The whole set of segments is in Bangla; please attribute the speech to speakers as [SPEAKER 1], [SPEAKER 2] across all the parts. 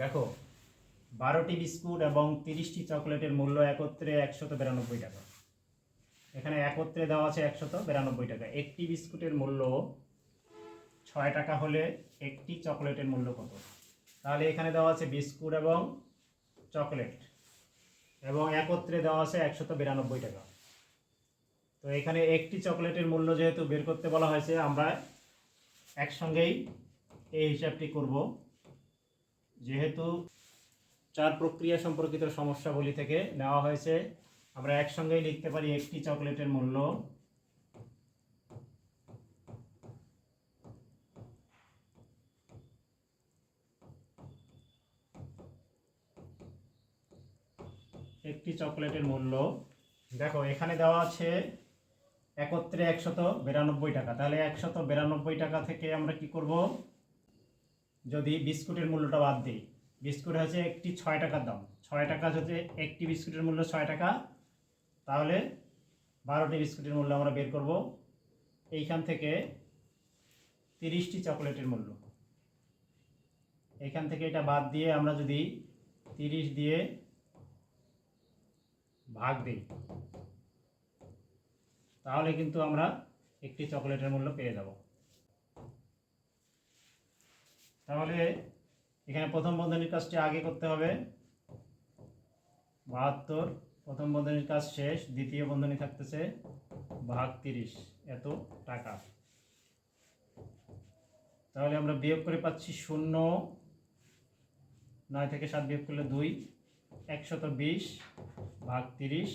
[SPEAKER 1] দেখো, বারোটি বিস্কুট এবং তিরিশটি চকলেটের মূল্য একত্রে একশত বিরানব্বই টাকা। এখানে একত্রে দেওয়া আছে একশত বিরানব্বই টাকা। একটি বিস্কুটের মূল্য ছয় টাকা হলে একটি চকলেটের মূল্য কত? তাহলে এখানে দেওয়া আছে বিস্কুট এবং চকলেট এবং একত্রে দেওয়া আছে একশত বিরানব্বই টাকা। তো এখানে একটি চকলেটের মূল্য যেহেতু বের করতে বলা হয়েছে, আমরা একসঙ্গেই এই হিসাবটি করব। যেহেতু চার প্রক্রিয়া সম্পর্কিত সমস্যাবলী থেকে নেওয়া হয়েছে, আমরা একসঙ্গেই লিখতে পারি একটি চকলেটের মূল্য। একটি চকলেটের মূল্য। দেখো, এখানে দেওয়া আছে একত্রে একশত বিরানব্বই টাকা। তাহলে একশত বিরানব্বই টাকা থেকে আমরা কি করব? যদি বিস্কুটের মূল্যটা বাদ দিই, বিস্কুট হচ্ছে একটি ছয় টাকার দাম। ছয় টাকা যদি একটি বিস্কুটের মূল্য ছয় টাকা, তাহলে বারোটি বিস্কুটের মূল্য আমরা বের করব। এইখান থেকে তিরিশটি চকলেটের মূল্য। এখান থেকে এটা বাদ দিয়ে আমরা যদি তিরিশ দিয়ে ভাগ দিই, তাহলে কিন্তু আমরা একটি চকলেটের মূল্য পেয়ে যাব। তাহলে এখানে প্রথম বন্ধনীর কাজটি আগে করতে হবে। বাহাত্তর, প্রথম বন্ধনীর কাজ শেষ, দ্বিতীয় বন্ধনী থাকতেছে ভাগ তিরিশ, এত টাকা। তাহলে আমরা বিয়োগ করে পাচ্ছি শূন্য, নয় থেকে সাত বিয়োগ করলে দুই, একশত বিশ, ভাগ তিরিশ।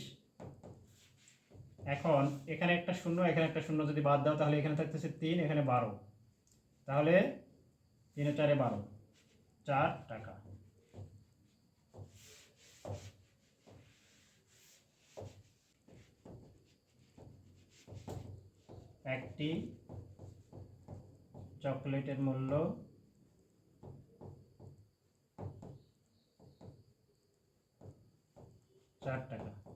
[SPEAKER 1] এখন এখানে একটা শূন্য, এখানে একটা শূন্য যদি বাদ দাও তাহলে এখানে থাকতেছে তিন, এখানে বারো। তাহলে তিনে চারে বারো। চার টাকা। একটি চকলেটের মূল্য চার টাকা।